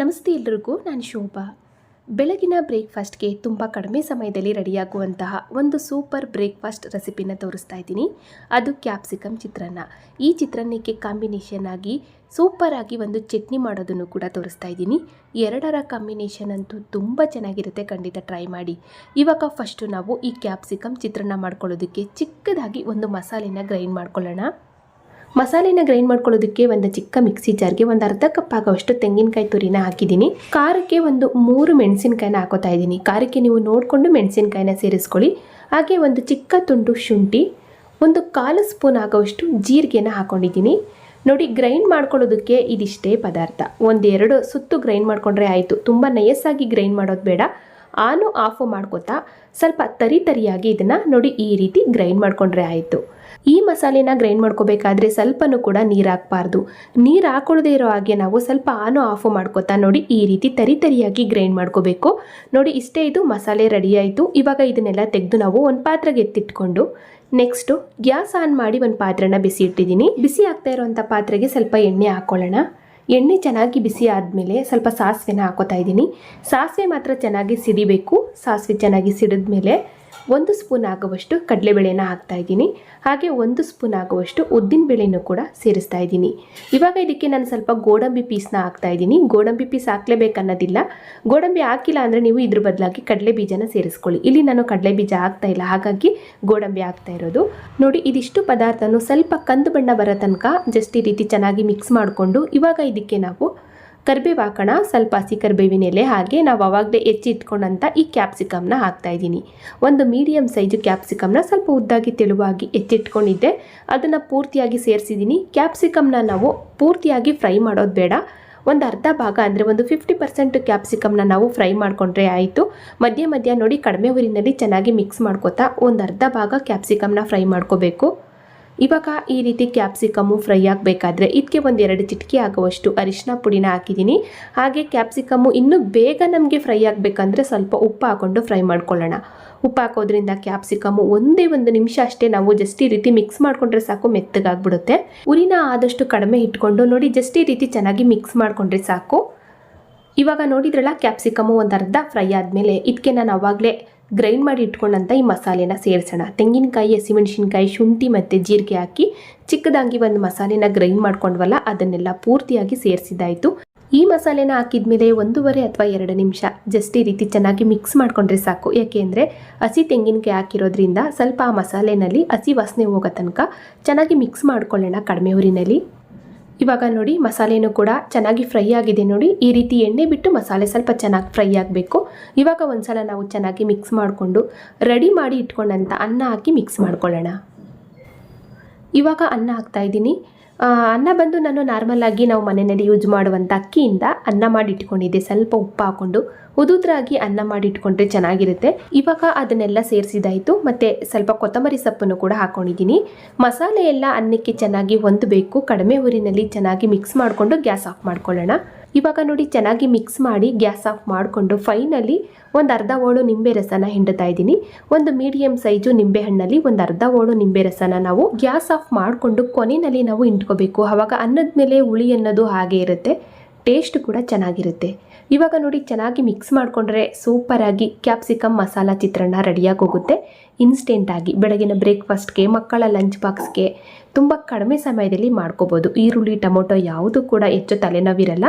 ನಮಸ್ತೆ ಎಲ್ರಿಗೂ, ನಾನು ಶೋಭಾ. ಬೆಳಗಿನ ಬ್ರೇಕ್ಫಾಸ್ಟ್ಗೆ ತುಂಬ ಕಡಿಮೆ ಸಮಯದಲ್ಲಿ ರೆಡಿಯಾಗುವಂತಹ ಒಂದು ಸೂಪರ್ ಬ್ರೇಕ್ಫಾಸ್ಟ್ ರೆಸಿಪಿನ ತೋರಿಸ್ತಾ ಇದ್ದೀನಿ. ಅದು ಕ್ಯಾಪ್ಸಿಕಮ್ ಚಿತ್ರಾನ್ನ. ಈ ಚಿತ್ರಾನ್ನಕ್ಕೆ ಕಾಂಬಿನೇಷನ್ ಆಗಿ ಸೂಪರ್ ಆಗಿ ಒಂದು ಚಟ್ನಿ ಮಾಡೋದನ್ನು ಕೂಡ ತೋರಿಸ್ತಾ ಇದ್ದೀನಿ. ಎರಡರ ಕಾಂಬಿನೇಷನ್ ಅಂತೂ ತುಂಬ ಚೆನ್ನಾಗಿರುತ್ತೆ, ಖಂಡಿತ ಟ್ರೈ ಮಾಡಿ. ಇವಾಗ ಫಸ್ಟು ನಾವು ಈ ಕ್ಯಾಪ್ಸಿಕಮ್ ಚಿತ್ರಾನ್ನ ಮಾಡ್ಕೊಳ್ಳೋದಕ್ಕೆ ಚಿಕ್ಕದಾಗಿ ಒಂದು ಮಸಾಲೆನ ಗ್ರೈಂಡ್ ಮಾಡ್ಕೊಳ್ಳೋಣ. ಮಸಾಲೆನ ಗ್ರೈಂಡ್ ಮಾಡ್ಕೊಳ್ಳೋದಕ್ಕೆ ಒಂದು ಚಿಕ್ಕ ಮಿಕ್ಸಿ ಜಾರ್ಗೆ ಒಂದು ಅರ್ಧ ಕಪ್ ಆಗೋವಷ್ಟು ತೆಂಗಿನಕಾಯಿ ತುರಿನ ಹಾಕಿದ್ದೀನಿ. ಖಾರಕ್ಕೆ ಒಂದು ಮೂರು ಮೆಣಸಿನ್ಕಾಯಿನ ಹಾಕೋತಾ ಇದ್ದೀನಿ. ಖಾರಕ್ಕೆ ನೀವು ನೋಡಿಕೊಂಡು ಮೆಣಸಿನಕಾಯಿನ ಸೇರಿಸ್ಕೊಳ್ಳಿ. ಹಾಗೆ ಒಂದು ಚಿಕ್ಕ ತುಂಡು ಶುಂಠಿ, ಒಂದು ಕಾಲು ಸ್ಪೂನ್ ಆಗೋವಷ್ಟು ಜೀರಿಗೆನ ಹಾಕೊಂಡಿದ್ದೀನಿ. ನೋಡಿ ಗ್ರೈಂಡ್ ಮಾಡ್ಕೊಳ್ಳೋದಕ್ಕೆ ಇದಿಷ್ಟೇ ಪದಾರ್ಥ. ಒಂದೆರಡು ಸುತ್ತು ಗ್ರೈಂಡ್ ಮಾಡಿಕೊಂಡ್ರೆ ಆಯಿತು. ತುಂಬ ನಯಸ್ಸಾಗಿ ಗ್ರೈಂಡ್ ಮಾಡೋದು ಬೇಡ. ಆನು ಆಫು ಮಾಡ್ಕೋತಾ ಸ್ವಲ್ಪ ತರಿ ತರಿಯಾಗಿ ಇದನ್ನು ನೋಡಿ ಈ ರೀತಿ ಗ್ರೈಂಡ್ ಮಾಡ್ಕೊಂಡ್ರೆ ಆಯಿತು. ಈ ಮಸಾಲೆನ ಗ್ರೈಂಡ್ ಮಾಡ್ಕೋಬೇಕಾದ್ರೆ ಸ್ವಲ್ಪನೂ ಕೂಡ ನೀರು ಹಾಕಬಾರ್ದು. ನೀರು ಹಾಕೊಳ್ಳದೆ ಇರೋ ಹಾಗೆ ನಾವು ಸ್ವಲ್ಪ ಆನು ಆಫು ಮಾಡ್ಕೋತಾ ನೋಡಿ ಈ ರೀತಿ ತರಿ ತರಿಯಾಗಿ ಗ್ರೈಂಡ್ ಮಾಡ್ಕೋಬೇಕು. ನೋಡಿ ಇಷ್ಟೇ ಇದು ಮಸಾಲೆ ರೆಡಿ ಆಯಿತು. ಇವಾಗ ಇದನ್ನೆಲ್ಲ ತೆಗೆದು ನಾವು ಒಂದು ಪಾತ್ರೆಗೆ ಎತ್ತಿಟ್ಕೊಂಡು ನೆಕ್ಸ್ಟು ಗ್ಯಾಸ್ ಆನ್ ಮಾಡಿ ಒಂದು ಪಾತ್ರೆನ ಬಿಸಿ ಇಟ್ಟಿದ್ದೀನಿ. ಬಿಸಿ ಆಗ್ತಾ ಇರೋವಂಥ ಪಾತ್ರೆಗೆ ಸ್ವಲ್ಪ ಎಣ್ಣೆ ಹಾಕ್ಕೊಳ್ಳೋಣ ಎಣ್ಣೆ ಚೆನ್ನಾಗಿ ಬಿಸಿ ಆದಮೇಲೆ ಸ್ವಲ್ಪ ಸಾಸಿವೆನ ಹಾಕೋತಾ ಇದ್ದೀನಿ. ಸಾಸಿವೆ ಮಾತ್ರ ಚೆನ್ನಾಗಿ ಸಿಡಿಬೇಕು ಸಾಸಿವೆ ಚೆನ್ನಾಗಿ ಸಿಡಿದ್ಮೇಲೆ ಒಂದು ಸ್ಪೂನ್ ಆಗುವಷ್ಟು ಕಡಲೆಬೇಳೆನ ಹಾಕ್ತಾ ಇದ್ದೀನಿ. ಹಾಗೆ ಒಂದು ಸ್ಪೂನ್ ಆಗುವಷ್ಟು ಉದ್ದಿನ ಬೇಳೆನೂ ಕೂಡ ಸೇರಿಸ್ತಾ ಇದ್ದೀನಿ. ಇವಾಗ ಇದಕ್ಕೆ ನಾನು ಸ್ವಲ್ಪ ಗೋಡಂಬಿ ಪೀಸ್ನ ಹಾಕ್ತಾ ಇದ್ದೀನಿ. ಗೋಡಂಬಿ ಪೀಸ್ ಹಾಕ್ಲೇಬೇಕನ್ನೋದಿಲ್ಲ. ಗೋಡಂಬಿ ಹಾಕಿಲ್ಲ ಅಂದರೆ ನೀವು ಇದ್ರ ಬದಲಾಗಿ ಕಡಲೆ ಬೀಜನ ಸೇರಿಸ್ಕೊಳ್ಳಿ. ಇಲ್ಲಿ ನಾನು ಕಡಲೆ ಬೀಜ ಹಾಕ್ತಾ ಇಲ್ಲ. ಹಾಗಾಗಿ ಗೋಡಂಬಿ ಹಾಕ್ತಾ ಇರೋದು. ನೋಡಿ, ಇದಿಷ್ಟು ಪದಾರ್ಥನೂ ಸ್ವಲ್ಪ ಕಂದು ಬಣ್ಣ ಬರೋ ತನಕ ಜಸ್ಟ್ ಈ ರೀತಿ ಚೆನ್ನಾಗಿ ಮಿಕ್ಸ್ ಮಾಡಿಕೊಂಡು ಇವಾಗ ಇದಕ್ಕೆ ನಾವು ಕರಿಬೇವು ಹಾಕೋಣ. ಸ್ವಲ್ಪ ಹಸಿ ಕರಿಬೇವಿನ ಎಲೆ ಹಾಗೆ ನಾವು ಅವಾಗಲೇ ಹೆಚ್ಚಿಟ್ಕೊಂಡಂಥ ಈ ಕ್ಯಾಪ್ಸಿಕಮ್ನ ಹಾಕ್ತಾ ಇದ್ದೀನಿ. ಒಂದು ಮೀಡಿಯಮ್ ಸೈಜು ಕ್ಯಾಪ್ಸಿಕಮ್ನ ಸ್ವಲ್ಪ ಉದ್ದಾಗಿ ತೆಳುವಾಗಿ ಹೆಚ್ಚಿಟ್ಕೊಂಡಿದ್ದೆ. ಅದನ್ನು ಪೂರ್ತಿಯಾಗಿ ಸೇರಿಸಿದ್ದೀನಿ. ಕ್ಯಾಪ್ಸಿಕಮ್ನ ನಾವು ಪೂರ್ತಿಯಾಗಿ ಫ್ರೈ ಮಾಡೋದು ಬೇಡ. ಒಂದು ಅರ್ಧ ಭಾಗ ಅಂದರೆ ಒಂದು ಫಿಫ್ಟಿ ಪರ್ಸೆಂಟ್ ಕ್ಯಾಪ್ಸಿಕಮ್ನ ನಾವು ಫ್ರೈ ಮಾಡಿಕೊಂಡ್ರೆ ಆಯಿತು. ಮಧ್ಯ ಮಧ್ಯ ನೋಡಿ ಕಡಿಮೆ ಊರಿನಲ್ಲಿ ಚೆನ್ನಾಗಿ ಮಿಕ್ಸ್ ಮಾಡ್ಕೋತಾ ಒಂದು ಅರ್ಧ ಭಾಗ ಕ್ಯಾಪ್ಸಿಕಮ್ನ ಫ್ರೈ ಮಾಡ್ಕೋಬೇಕು. ಇವಾಗ ಈ ರೀತಿ ಕ್ಯಾಪ್ಸಿಕಮ್ಮು ಫ್ರೈ ಆಗಬೇಕಾದ್ರೆ ಇದಕ್ಕೆ ಒಂದು ಎರಡು ಚಿಟಕಿ ಆಗುವಷ್ಟು ಅರಿಶಿನ ಪುಡಿನ ಹಾಕಿದ್ದೀನಿ. ಹಾಗೆ ಕ್ಯಾಪ್ಸಿಕಮ್ಮು ಇನ್ನೂ ಬೇಗ ನಮಗೆ ಫ್ರೈ ಆಗಬೇಕಂದ್ರೆ ಸ್ವಲ್ಪ ಉಪ್ಪು ಹಾಕ್ಕೊಂಡು ಫ್ರೈ ಮಾಡ್ಕೊಳ್ಳೋಣ. ಉಪ್ಪು ಹಾಕೋದ್ರಿಂದ ಕ್ಯಾಪ್ಸಿಕಮ್ಮು ಒಂದೇ ಒಂದು ನಿಮಿಷ ಅಷ್ಟೇ ನಾವು ಜಸ್ಟ್ ಈ ರೀತಿ ಮಿಕ್ಸ್ ಮಾಡಿಕೊಂಡ್ರೆ ಸಾಕು, ಮೆತ್ತಗಾಗ್ಬಿಡುತ್ತೆ. ಉರಿನ ಆದಷ್ಟು ಕಡಿಮೆ ಇಟ್ಕೊಂಡು ನೋಡಿ ಜಸ್ಟ್ ಈ ರೀತಿ ಚೆನ್ನಾಗಿ ಮಿಕ್ಸ್ ಮಾಡಿಕೊಂಡ್ರೆ ಸಾಕು. ಇವಾಗ ನೋಡಿದ್ರಲ್ಲ ಕ್ಯಾಪ್ಸಿಕಮ್ಮು ಒಂದು ಅರ್ಧ ಫ್ರೈ ಆದಮೇಲೆ ಇದಕ್ಕೆ ನಾನು ಅವಾಗಲೇ ಗ್ರೈಂಡ್ ಮಾಡಿ ಇಟ್ಕೊಂಡಂಥ ಈ ಮಸಾಲೆನ ಸೇರಿಸೋಣ. ತೆಂಗಿನಕಾಯಿ, ಹಸಿಮೆಣಸಿನ್ಕಾಯಿ, ಶುಂಠಿ ಮತ್ತು ಜೀರಿಗೆ ಹಾಕಿ ಚಿಕ್ಕದಾಗಿ ಒಂದು ಮಸಾಲೆನ ಗ್ರೈಂಡ್ ಮಾಡ್ಕೊಂಡ್ವಲ್ಲ, ಅದನ್ನೆಲ್ಲ ಪೂರ್ತಿಯಾಗಿ ಸೇರಿಸಿದ್ದಾಯಿತು. ಈ ಮಸಾಲೆನ ಹಾಕಿದ್ಮೇಲೆ ಒಂದೂವರೆ ಅಥವಾ ಎರಡು ನಿಮಿಷ ಜಸ್ಟ್ ಈ ರೀತಿ ಚೆನ್ನಾಗಿ ಮಿಕ್ಸ್ ಮಾಡ್ಕೊಂಡ್ರೆ ಸಾಕು. ಯಾಕೆಂದರೆ ಹಸಿ ತೆಂಗಿನಕಾಯಿ ಹಾಕಿರೋದ್ರಿಂದ ಸ್ವಲ್ಪ ಆ ಮಸಾಲೆನಲ್ಲಿ ಹಸಿ ವಾಸನೆ ಹೋಗೋ ತನಕ ಚೆನ್ನಾಗಿ ಮಿಕ್ಸ್ ಮಾಡ್ಕೊಳ್ಳೋಣ ಕಡಿಮೆ ಊರಿನಲ್ಲಿ ಇವಾಗ ನೋಡಿ ಮಸಾಲೆನೂ ಕೂಡ ಚೆನ್ನಾಗಿ ಫ್ರೈ ಆಗಿದೆ ನೋಡಿ. ಈ ರೀತಿ ಎಣ್ಣೆ ಬಿಟ್ಟು ಮಸಾಲೆ ಸ್ವಲ್ಪ ಚೆನ್ನಾಗಿ ಫ್ರೈ ಆಗಬೇಕು. ಇವಾಗ ಒಂದ್ಸಲ ನಾವು ಚೆನ್ನಾಗಿ ಮಿಕ್ಸ್ ಮಾಡಿಕೊಂಡು ರೆಡಿ ಮಾಡಿ ಇಟ್ಕೊಂಡಂಥ ಅನ್ನ ಹಾಕಿ ಮಿಕ್ಸ್ ಮಾಡ್ಕೊಳ್ಳೋಣ. ಇವಾಗ ಅನ್ನ ಹಾಕ್ತಾ ಇದ್ದೀನಿ. ಆ, ಅನ್ನ ಬಂದು ನಾನು ನಾರ್ಮಲ್ ಆಗಿ ನಾವು ಮನೆಯಲ್ಲಿ ಯೂಸ್ ಮಾಡುವಂಥ ಅಕ್ಕಿಯಿಂದ ಅನ್ನ ಮಾಡಿ ಇಟ್ಕೊಂಡಿದ್ದೆ ಸ್ವಲ್ಪ ಉಪ್ಪು ಹಾಕ್ಕೊಂಡು ಉದುದ್ರಾಗಿ ಅನ್ನ ಮಾಡಿ ಇಟ್ಕೊಂಡ್ರೆ ಚೆನ್ನಾಗಿರುತ್ತೆ. ಇವಾಗ ಅದನ್ನೆಲ್ಲ ಸೇರಿಸಿದಾಯಿತು. ಮತ್ತು ಸ್ವಲ್ಪ ಕೊತ್ತಂಬರಿ ಸೊಪ್ಪನ್ನು ಕೂಡ ಹಾಕ್ಕೊಂಡಿದ್ದೀನಿ ಮಸಾಲೆ ಎಲ್ಲ ಅನ್ನಕ್ಕೆ ಚೆನ್ನಾಗಿ ಹೊಂದಬೇಕು. ಕಡಿಮೆ ಊರಿನಲ್ಲಿ ಚೆನ್ನಾಗಿ ಮಿಕ್ಸ್ ಮಾಡಿಕೊಂಡು ಗ್ಯಾಸ್ ಆಫ್ ಮಾಡ್ಕೊಳ್ಳೋಣ. ಇವಾಗ ನೋಡಿ ಚೆನ್ನಾಗಿ ಮಿಕ್ಸ್ ಮಾಡಿ ಗ್ಯಾಸ್ ಆಫ್ ಮಾಡಿಕೊಂಡು ಫೈನಲಿ ಒಂದು ಅರ್ಧ ಓಳು ನಿಂಬೆ ರಸನ ಹಿಂಡ್ತಾ ಇದ್ದೀನಿ. ಒಂದು ಮೀಡಿಯಂ ಸೈಜು ನಿಂಬೆ ಹಣ್ಣಲ್ಲಿ ಒಂದು ಅರ್ಧ ಓಳು ನಿಂಬೆ ರಸನ ನಾವು ಗ್ಯಾಸ್ ಆಫ್ ಮಾಡಿಕೊಂಡು ಕೊನೆಯಲ್ಲಿ ನಾವು ಇಂಟ್ಕೋಬೇಕು ಅವಾಗ ಅನ್ನದ ಮೇಲೆ ಹುಳಿ ಅನ್ನೋದು ಹಾಗೆ ಇರುತ್ತೆ. ಟೇಸ್ಟ್ ಕೂಡ ಚೆನ್ನಾಗಿರುತ್ತೆ. ಇವಾಗ ನೋಡಿ ಚೆನ್ನಾಗಿ ಮಿಕ್ಸ್ ಮಾಡಿಕೊಂಡ್ರೆ ಸೂಪರಾಗಿ ಕ್ಯಾಪ್ಸಿಕಮ್ ಮಸಾಲ ಚಿತ್ರಾನ್ನ ರೆಡಿಯಾಗಿ ಹೋಗುತ್ತೆ ಇನ್ಸ್ಟೆಂಟಾಗಿ ಬೆಳಗಿನ ಬ್ರೇಕ್ಫಾಸ್ಟ್ಗೆ ಮಕ್ಕಳ ಲಂಚ್ ಬಾಕ್ಸ್ಗೆ ತುಂಬ ಕಡಿಮೆ ಸಮಯದಲ್ಲಿ ಮಾಡ್ಕೋಬೋದು. ಈರುಳ್ಳಿ, ಟೊಮೊಟೊ ಯಾವುದು ಕೂಡ ಹೆಚ್ಚು ತಲೆನೋವಿರಲ್ಲ.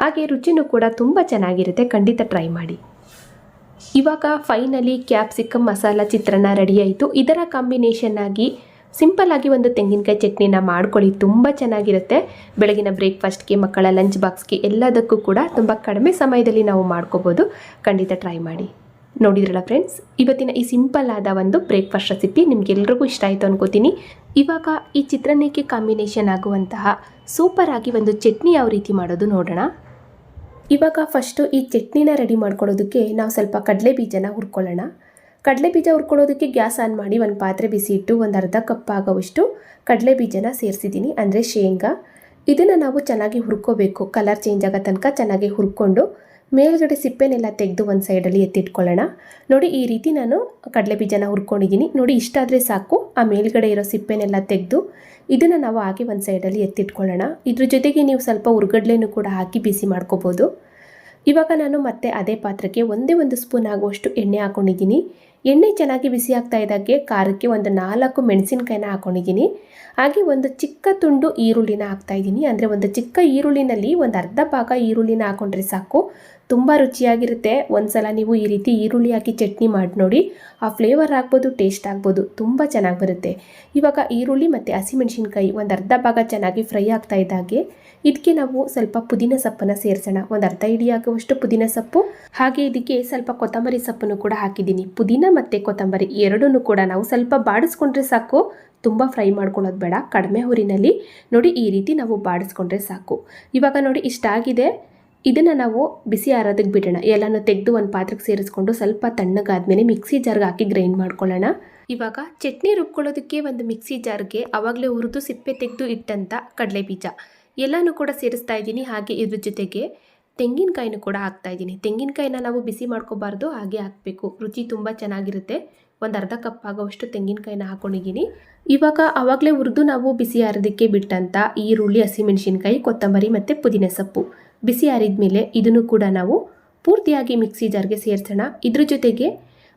ಹಾಗೆ ರುಚಿನೂ ಕೂಡ ತುಂಬ ಚೆನ್ನಾಗಿರುತ್ತೆ. ಖಂಡಿತ ಟ್ರೈ ಮಾಡಿ. ಇವಾಗ finally capsicum masala chitranna ready ಆಯಿತು ಇದರ ಕಾಂಬಿನೇಷನ್ ಆಗಿ ಸಿಂಪಲ್ ಆಗಿ ಒಂದು ತೆಂಗಿನಕಾಯಿ ಚಟ್ನಿನ ಮಾಡ್ಕೊಳ್ಳಿ. ತುಂಬ ಚೆನ್ನಾಗಿರುತ್ತೆ. ಬೆಳಗಿನ ಬ್ರೇಕ್ಫಾಸ್ಟ್ಗೆ, ಮಕ್ಕಳ ಲಂಚ್ ಬಾಕ್ಸ್ಗೆ ಎಲ್ಲದಕ್ಕೂ ಕೂಡ ತುಂಬ ಕಡಿಮೆ ಸಮಯದಲ್ಲಿ ನಾವು ಮಾಡ್ಕೋಬೋದು. ಖಂಡಿತ ಟ್ರೈ ಮಾಡಿ. ನೋಡಿದ್ರಲ್ಲ ಫ್ರೆಂಡ್ಸ್ ಇವತ್ತಿನ ಈ ಸಿಂಪಲ್ ಆದ ಒಂದು ಬ್ರೇಕ್ಫಾಸ್ಟ್ ರೆಸಿಪಿ ನಿಮಗೆಲ್ರಿಗೂ ಇಷ್ಟ ಆಯಿತು ಅನ್ಕೋತೀನಿ. ಇವಾಗ ಈ ಚಿತ್ರಾನ್ನಕ್ಕೆ ಕಾಂಬಿನೇಷನ್ ಆಗುವಂತಹ ಸೂಪರ್ ಆಗಿ ಒಂದು ಚಟ್ನಿ ಯಾವ ರೀತಿ ಮಾಡೋದು ನೋಡೋಣ. ಇವಾಗ ಫಸ್ಟು ಈ ಚಟ್ನಿನ ರೆಡಿ ಮಾಡ್ಕೊಳ್ಳೋದಕ್ಕೆ ನಾವು ಸ್ವಲ್ಪ ಕಡಲೆ ಬೀಜನ ಹುರ್ಕೊಳ್ಳೋಣ. ಕಡಲೆ ಬೀಜ ಹುರ್ಕೊಳ್ಳೋದಕ್ಕೆ ಗ್ಯಾಸ್ ಆನ್ ಮಾಡಿ ಒಂದು ಪಾತ್ರೆ ಬಿಸಿ ಇಟ್ಟು ಒಂದು ಅರ್ಧ ಕಪ್ ಆಗೋವಷ್ಟು ಕಡಲೆ ಬೀಜನ ಸೇರಿಸಿದ್ದೀನಿ, ಅಂದರೆ ಶೇಂಗಾ. ಇದನ್ನು ನಾವು ಚೆನ್ನಾಗಿ ಹುರ್ಕೋಬೇಕು. ಕಲರ್ ಚೇಂಜ್ ಆಗೋ ತನಕ ಚೆನ್ನಾಗಿ ಹುರ್ಕೊಂಡು ಮೇಲ್ಗಡೆ ಸಿಪ್ಪೆನೆಲ್ಲ ತೆಗೆದು ಒಂದು ಸೈಡಲ್ಲಿ ಎತ್ತಿಟ್ಕೊಳ್ಳೋಣ. ನೋಡಿ, ಈ ರೀತಿ ನಾನು ಕಡಲೆ ಬೀಜನ ಹುರ್ಕೊಂಡಿದ್ದೀನಿ. ನೋಡಿ ಇಷ್ಟಾದರೆ ಸಾಕು. ಆ ಮೇಲ್ಗಡೆ ಇರೋ ಸಿಪ್ಪೆನೆಲ್ಲ ತೆಗೆದು ಇದನ್ನು ನಾವು ಹಾಕಿ ಒಂದು ಸೈಡಲ್ಲಿ ಎತ್ತಿಟ್ಕೊಳ್ಳೋಣ. ಇದ್ರ ಜೊತೆಗೆ ನೀವು ಸ್ವಲ್ಪ ಹುರ್ಗಡ್ಲೆನೂ ಕೂಡ ಹಾಕಿ ಬಿಸಿ ಮಾಡ್ಕೋಬೋದು. ಇವಾಗ ನಾನು ಮತ್ತೆ ಅದೇ ಪಾತ್ರಕ್ಕೆ ಒಂದೇ ಒಂದು ಸ್ಪೂನ್ ಆಗುವಷ್ಟು ಎಣ್ಣೆ ಹಾಕೊಂಡಿದ್ದೀನಿ. ಎಣ್ಣೆ ಚೆನ್ನಾಗಿ ಬಿಸಿ ಆಗ್ತಾ ಇದ್ದಾಗೆ ಖಾರಕ್ಕೆ ಒಂದು ನಾಲ್ಕು ಮೆಣಸಿನ್ಕಾಯಿನ ಹಾಕೊಂಡಿದ್ದೀನಿ. ಹಾಗೆ ಒಂದು ಚಿಕ್ಕ ತುಂಡು ಈರುಳ್ಳಿನ ಹಾಕ್ತಾ ಇದ್ದೀನಿ. ಅಂದರೆ ಒಂದು ಚಿಕ್ಕ ಈರುಳ್ಳಿನಲ್ಲಿ ಒಂದು ಅರ್ಧ ಭಾಗ ಈರುಳ್ಳಿನ ಹಾಕೊಂಡ್ರೆ ಸಾಕು. ತುಂಬ ರುಚಿಯಾಗಿರುತ್ತೆ. ಒಂದ್ಸಲ ನೀವು ಈ ರೀತಿ ಈರುಳ್ಳಿ ಹಾಕಿ ಚಟ್ನಿ ಮಾಡಿ ನೋಡಿ. ಆ ಫ್ಲೇವರ್ ಆಗ್ಬೋದು ಟೇಸ್ಟ್ ಆಗ್ಬೋದು, ತುಂಬ ಚೆನ್ನಾಗಿ ಬರುತ್ತೆ. ಇವಾಗ ಈರುಳ್ಳಿ ಮತ್ತು ಹಸಿಮೆಣಸಿನ್ಕಾಯಿ ಒಂದು ಅರ್ಧ ಭಾಗ ಚೆನ್ನಾಗಿ ಫ್ರೈ ಆಗ್ತಾ ಇದ್ದಾಗೆ ಇದಕ್ಕೆ ನಾವು ಸ್ವಲ್ಪ ಪುದೀನ ಸೊಪ್ಪನ್ನು ಸೇರಿಸೋಣ. ಒಂದು ಅರ್ಧ ಇಡಿ ಆಗುವಷ್ಟು ಪುದೀನ ಸೊಪ್ಪು. ಹಾಗೆ ಇದಕ್ಕೆ ಸ್ವಲ್ಪ ಕೊತ್ತಂಬರಿ ಸೊಪ್ಪನ್ನು ಕೂಡ ಹಾಕಿದ್ದೀನಿ. ಪುದೀನ ಮತ್ತು ಕೊತ್ತಂಬರಿ ಎರಡನ್ನೂ ಕೂಡ ನಾವು ಸ್ವಲ್ಪ ಬಾಡಿಸ್ಕೊಂಡ್ರೆ ಸಾಕು. ತುಂಬ ಫ್ರೈ ಮಾಡ್ಕೊಳ್ಳೋದು ಬೇಡ, ಕಡಿಮೆ ಹುರಿನಲ್ಲಿ. ನೋಡಿ, ಈ ರೀತಿ ನಾವು ಬಾಡಿಸ್ಕೊಂಡ್ರೆ ಸಾಕು. ಇವಾಗ ನೋಡಿ ಇಷ್ಟಾಗಿದೆ ಇದನ್ನು ನಾವು ಬಿಸಿ ಆರೋದಕ್ಕೆ ಬಿಡೋಣ. ಎಲ್ಲನೂ ತೆಗೆದು ಒಂದು ಪಾತ್ರೆಗೆ ಸೇರಿಸ್ಕೊಂಡು ಸ್ವಲ್ಪ ತಣ್ಣಗಾದ್ಮೇಲೆ ಮಿಕ್ಸಿ ಜಾರ್ಗೆ ಹಾಕಿ ಗ್ರೈಂಡ್ ಮಾಡ್ಕೊಳ್ಳೋಣ. ಇವಾಗ ಚಟ್ನಿ ರುಬ್ಕೊಳ್ಳೋದಕ್ಕೆ ಒಂದು ಮಿಕ್ಸಿ ಜಾರ್ಗೆ ಆವಾಗಲೇ ಹುರಿದು ಸಿಪ್ಪೆ ತೆಗೆದು ಇಟ್ಟಂಥ ಕಡಲೆ ಬೀಜ ಎಲ್ಲನೂ ಕೂಡ ಸೇರಿಸ್ತಾ ಇದ್ದೀನಿ, ಹಾಗೆ ಇದ್ರ ಜೊತೆಗೆ ತೆಂಗಿನಕಾಯಿನೂ ಕೂಡ ಹಾಕ್ತಾ ಇದ್ದೀನಿ. ತೆಂಗಿನಕಾಯಿನ ನಾವು ಬಿಸಿ ಮಾಡ್ಕೋಬಾರ್ದು, ಹಾಗೆ ಹಾಕಬೇಕು. ರುಚಿ ತುಂಬ ಚೆನ್ನಾಗಿರುತ್ತೆ. ಒಂದು ಅರ್ಧ ಕಪ್ ಆಗೋವಷ್ಟು ತೆಂಗಿನಕಾಯಿನ ಹಾಕೊಂಡಿದ್ದೀನಿ. ಇವಾಗ ಆವಾಗಲೇ ಹುರಿದು ನಾವು ಬಿಸಿ ಆರೋದಕ್ಕೆ ಬಿಟ್ಟಂಥ ಈರುಳ್ಳಿ, ಹಸಿಮೆಣಸಿನ್ಕಾಯಿ, ಕೊತ್ತಂಬರಿ ಮತ್ತು ಪುದೀನ ಸೊಪ್ಪು. ಬಿಸಿ ಆರಿದ ಇದನ್ನು ಕೂಡ ನಾವು ಪೂರ್ತಿಯಾಗಿ ಮಿಕ್ಸಿ ಜಾರ್ಗೆ ಸೇರಿಸೋಣ. ಇದ್ರ ಜೊತೆಗೆ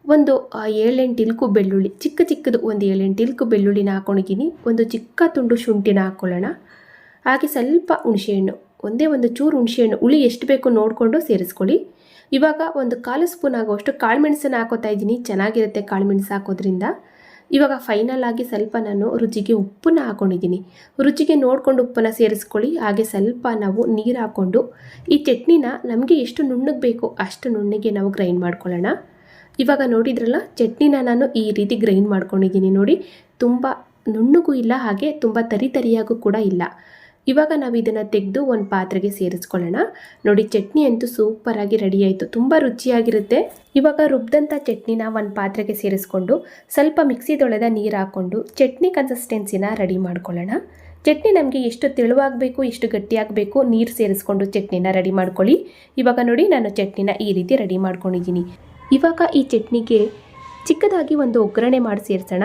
ಒಂದು ಏಳೆಂಟು ಇಲ್ಕು ಬೆಳ್ಳುಳ್ಳಿ, ಚಿಕ್ಕ ಚಿಕ್ಕದು ಒಂದು ಏಳೆಂಟು ಇಲ್ಕು ಬೆಳ್ಳುಳ್ಳಿನ ಹಾಕೊಂಡಿದ್ದೀನಿ. ಒಂದು ಚಿಕ್ಕ ತುಂಡು ಶುಂಠಿನ ಹಾಕ್ಕೊಳ್ಳೋಣ ಹಾಗೆ ಸ್ವಲ್ಪ ಹುಣಸೆಹಣ್ಣು. ಒಂದೇ ಒಂದು ಚೂರು ಹುಣಸೆಹಣ್ಣು, ಹುಳಿ ಎಷ್ಟು ಬೇಕು ನೋಡಿಕೊಂಡು ಸೇರಿಸ್ಕೊಳ್ಳಿ. ಇವಾಗ ಒಂದು ಕಾಲು ಸ್ಪೂನ್ ಆಗುವಷ್ಟು ಕಾಳುಮೆಣಸನ್ನು ಹಾಕೋತಾ ಇದ್ದೀನಿ. ಚೆನ್ನಾಗಿರುತ್ತೆ ಕಾಳುಮೆಣಸು ಹಾಕೋದ್ರಿಂದ. ಇವಾಗ ಫೈನಲ್ ಆಗಿ ಸ್ವಲ್ಪ ನಾನು ರುಚಿಗೆ ಉಪ್ಪನ್ನು ಹಾಕೊಂಡಿದ್ದೀನಿ. ರುಚಿಗೆ ನೋಡಿಕೊಂಡು ಉಪ್ಪನ್ನು ಸೇರಿಸ್ಕೊಳ್ಳಿ. ಹಾಗೆ ಸ್ವಲ್ಪ ನಾವು ನೀರು ಹಾಕ್ಕೊಂಡು ಈ ಚಟ್ನಿನ ನಮಗೆ ಎಷ್ಟು ನುಣ್ಣಗೆ ಬೇಕೋ ಅಷ್ಟು ನುಣ್ಣಗೆ ನಾವು ಗ್ರೈಂಡ್ ಮಾಡ್ಕೊಳ್ಳೋಣ. ಇವಾಗ ನೋಡಿದ್ರಲ್ಲ, ಚಟ್ನಿನ ನಾನು ಈ ರೀತಿ ಗ್ರೈಂಡ್ ಮಾಡ್ಕೊಂಡಿದ್ದೀನಿ ನೋಡಿ. ತುಂಬ ನುಣ್ಣಗೂ ಇಲ್ಲ, ಹಾಗೆ ತುಂಬ ತರಿ ತರಿಯಾಗೂ ಕೂಡ ಇಲ್ಲ. ಇವಾಗ ನಾವು ಇದನ್ನು ತೆಗೆದು ಒಂದು ಪಾತ್ರೆಗೆ ಸೇರಿಸ್ಕೊಳ್ಳೋಣ. ನೋಡಿ ಚಟ್ನಿ ಅಂತೂ ಸೂಪರಾಗಿ ರೆಡಿ ಆಯಿತು. ತುಂಬ ರುಚಿಯಾಗಿರುತ್ತೆ. ಇವಾಗ ರುಬ್ದಂಥ ಚಟ್ನಿನ ಒಂದು ಪಾತ್ರೆಗೆ ಸೇರಿಸ್ಕೊಂಡು ಸ್ವಲ್ಪ ಮಿಕ್ಸಿ ತೊಳೆದ ನೀರು ಹಾಕ್ಕೊಂಡು ಚಟ್ನಿ ಕನ್ಸಿಸ್ಟೆನ್ಸಿನ ರೆಡಿ ಮಾಡ್ಕೊಳ್ಳೋಣ. ಚಟ್ನಿ ನಮಗೆ ಎಷ್ಟು ತೆಳುವಾಗಬೇಕು, ಎಷ್ಟು ಗಟ್ಟಿಯಾಗಬೇಕು ನೀರು ಸೇರಿಸ್ಕೊಂಡು ಚಟ್ನಿನ ರೆಡಿ ಮಾಡ್ಕೊಳ್ಳಿ. ಇವಾಗ ನೋಡಿ ನಾನು ಚಟ್ನಿನ ಈ ರೀತಿ ರೆಡಿ ಮಾಡ್ಕೊಂಡಿದ್ದೀನಿ. ಇವಾಗ ಈ ಚಟ್ನಿಗೆ ಚಿಕ್ಕದಾಗಿ ಒಂದು ಒಗ್ಗರಣೆ ಮಾಡಿ ಸೇರಿಸೋಣ.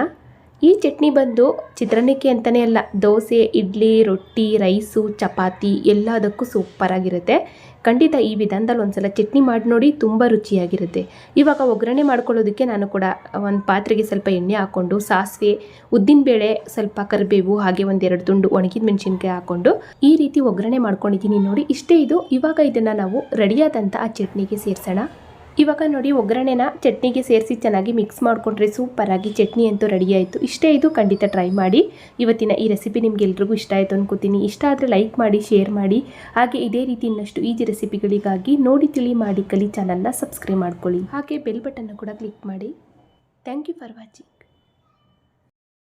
ಈ ಚಟ್ನಿ ಬಂದು ಚಿತ್ರಾನ್ನಕ್ಕೆ ಅಂತಲೇ ಅಲ್ಲ, ದೋಸೆ, ಇಡ್ಲಿ, ರೊಟ್ಟಿ, ರೈಸು, ಚಪಾತಿ ಎಲ್ಲದಕ್ಕೂ ಸೂಪರಾಗಿರುತ್ತೆ ಖಂಡಿತ ಈ ವಿಧಾನದಲ್ಲಿ ಒಂದ್ಸಲ ಚಟ್ನಿ ಮಾಡಿ ನೋಡಿ ತುಂಬ ರುಚಿಯಾಗಿರುತ್ತೆ. ಇವಾಗ ಒಗ್ಗರಣೆ ಮಾಡ್ಕೊಳ್ಳೋದಕ್ಕೆ ನಾನು ಕೂಡ ಒಂದು ಪಾತ್ರೆಗೆ ಸ್ವಲ್ಪ ಎಣ್ಣೆ ಹಾಕ್ಕೊಂಡು, ಸಾಸಿವೆ ಉದ್ದಿನಬೇಳೆ ಸ್ವಲ್ಪ ಕರಿಬೇವು, ಹಾಗೆ ಒಂದೆರಡು ತುಂಡು ಒಣಗಿದ ಮೆಣಸಿನ್ಕಾಯಿ ಹಾಕ್ಕೊಂಡು ಈ ರೀತಿ ಒಗ್ಗರಣೆ ಮಾಡ್ಕೊಂಡಿದ್ದೀನಿ ನೋಡಿ. ಇಷ್ಟೇ ಇದು. ಇವಾಗ ಇದನ್ನು ನಾವು ರೆಡಿಯಾದಂಥ ಆ ಚಟ್ನಿಗೆ ಸೇರಿಸೋಣ. ಇವಾಗ ನೋಡಿ ಒಗ್ಗರಣೆನ ಚಟ್ನಿಗೆ ಸೇರಿಸಿ ಚೆನ್ನಾಗಿ ಮಿಕ್ಸ್ ಮಾಡಿಕೊಂಡ್ರೆ ಸೂಪರಾಗಿ ಚಟ್ನಿ ಅಂತೂ ರೆಡಿ ಆಯಿತು. ಇಷ್ಟೇ ಇದು ಖಂಡಿತ ಟ್ರೈ ಮಾಡಿ. ಇವತ್ತಿನ ಈ ರೆಸಿಪಿ ನಿಮ್ಗೆ ಎಲ್ರಿಗೂ ಇಷ್ಟ ಆಯಿತು ಅಂದ್ಕೋತೀನಿ ಇಷ್ಟ ಆದರೆ ಲೈಕ್ ಮಾಡಿ ಶೇರ್ ಮಾಡಿ. ಹಾಗೆ ಇದೇ ರೀತಿ ಇನ್ನಷ್ಟು ಈಜಿ ರೆಸಿಪಿಗಳಿಗಾಗಿ ನೋಡಿ ತಿಳಿ ಮಾಡಿ ಕಲಿ ಚಾನಲ್ನ ಸಬ್ಸ್ಕ್ರೈಬ್ ಮಾಡ್ಕೊಳ್ಳಿ. ಹಾಗೆ ಬೆಲ್ ಬಟನ್ನ ಕೂಡ ಕ್ಲಿಕ್ ಮಾಡಿ. Thank you for watching